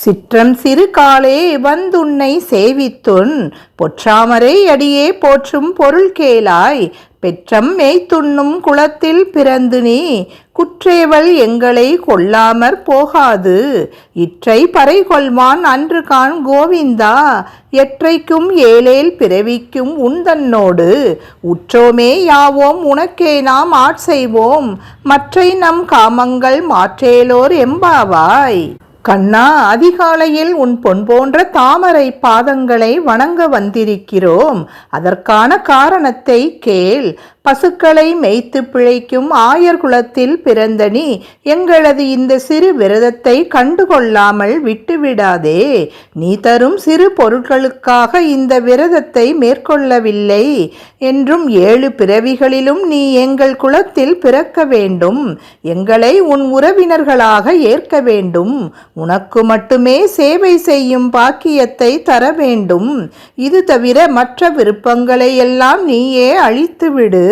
சிற்றம் சிறு காலே வந்துன்னை சேவித்துன் பொற்றாமரை அடியே போற்றும் பொருள் கேளாய் பெற்றம் மேய்த்துண்ணும் குளத்தில் பிறந்து நீ குற்றேவல் எங்களை கொல்லாமற் போகாது. இற்றை பறை கொள்வான் அன்று கான் கோவிந்தா எற்றைக்கும் ஏழேல் பிறவிக்கும் உந்தன்னோடு. உற்றோமே யாவோம் உனக்கே நாம் ஆட்செய்வோம் மற்றை நம் காமங்கள் மாற்றேலோர் எம்பாவாய். கண்ணா அதிகாலையில் உன் பொன் போன்ற தாமரை பாதங்களை வணங்க வந்திருக்கிறோம். அதற்கான காரணத்தை கேள். பசுக்களை மேய்த்து பிழைக்கும் ஆயர் குலத்தில் பிறந்த நீ எங்களது இந்த சிறு விரதத்தை கண்டுகொள்ளாமல் விட்டுவிடாதே. நீ தரும் சிறு பொருட்களுக்காக இந்த விரதத்தை மேற்கொள்ளவில்லை என்றும் ஏழு பிறவிகளிலும் நீ எங்கள் குலத்தில் பிறக்க வேண்டும். எங்களை உன் உறவினர்களாக ஏற்க வேண்டும். உனக்கு மட்டுமே சேவை செய்யும் பாக்கியத்தை தர வேண்டும் இது தவிர மற்ற விருப்பங்களை எல்லாம் நீயே அழித்துவிடு.